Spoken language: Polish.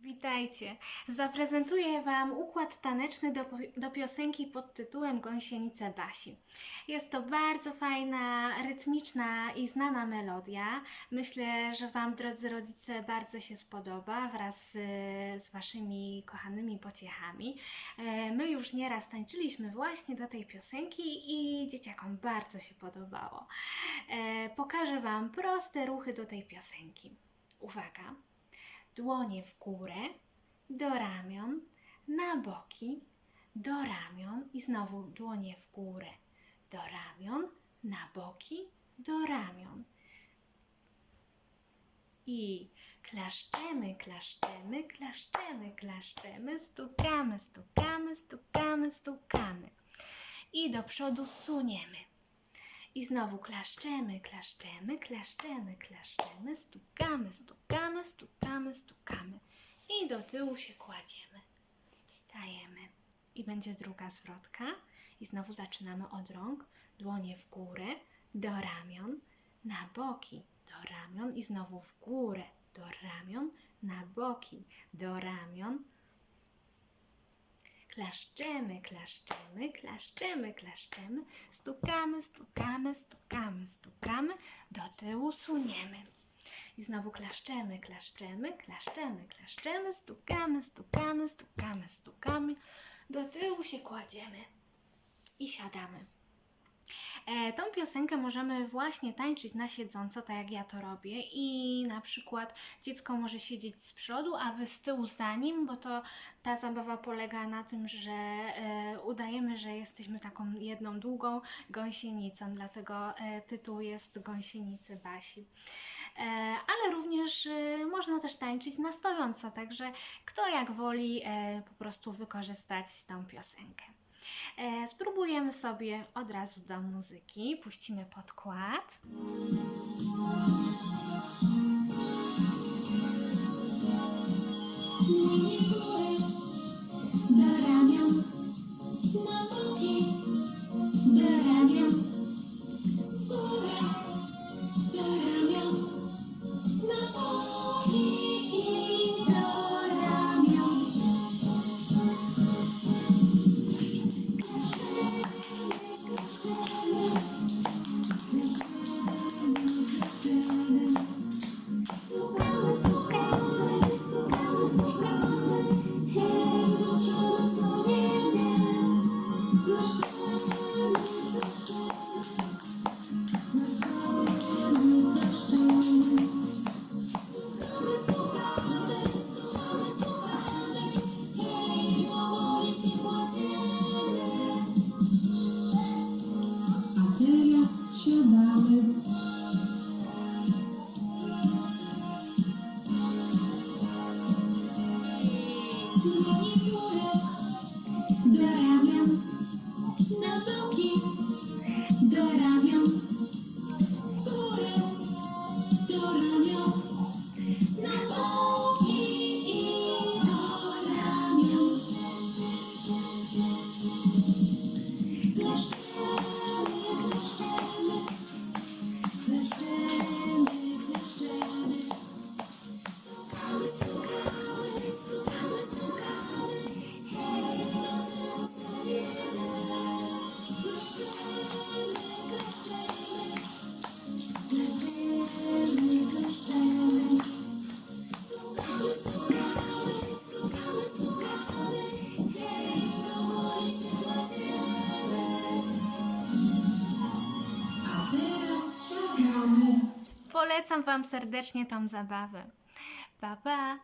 Witajcie! Zaprezentuję Wam układ taneczny do, do piosenki pod tytułem Gąsienice Basi. Jest to bardzo fajna, rytmiczna i znana melodia. Myślę, że Wam, drodzy rodzice, bardzo się spodoba wraz z, z Waszymi kochanymi pociechami. E, My już nieraz tańczyliśmy właśnie do tej piosenki i dzieciakom bardzo się podobało. E, Pokażę Wam proste ruchy do tej piosenki. Uwaga! Dłonie w górę, do ramion, na boki, do ramion i znowu dłonie w górę, do ramion, na boki, do ramion. I klaszczemy, klaszczemy, klaszczemy, klaszczemy, stukamy, stukamy, stukamy, stukamy. I do przodu suniemy. I znowu klaszczemy, klaszczemy, klaszczemy, klaszczemy, stukamy, stukamy, stukamy, stukamy. I do tyłu się kładziemy. Wstajemy. I będzie druga zwrotka. I znowu zaczynamy od rąk. Dłonie w górę, do ramion, na boki, do ramion. I znowu w górę, do ramion, na boki, do ramion. Klaszczemy, klaszczemy, klaszczemy, klaszczemy, stukamy, stukamy, stukamy, stukamy, do tyłu suniemy. I znowu klaszczemy, klaszczemy, klaszczemy, klaszczemy, stukamy, stukamy, stukamy, stukamy, do tyłu się kładziemy i siadamy. E, tą piosenkę możemy właśnie tańczyć na siedząco, tak jak ja to robię i na przykład dziecko może siedzieć z przodu, a wy z tyłu za nim, bo to ta zabawa polega na tym, że e, udajemy, że jesteśmy taką jedną długą gąsienicą, dlatego e, tytuł jest Gąsienicy Basi. Ale również można też tańczyć na stojąco, także kto jak woli po prostu wykorzystać tą piosenkę. E, spróbujemy sobie od razu do muzyki. Puścimy podkład. Polecam Wam serdecznie tą zabawę. Pa, pa!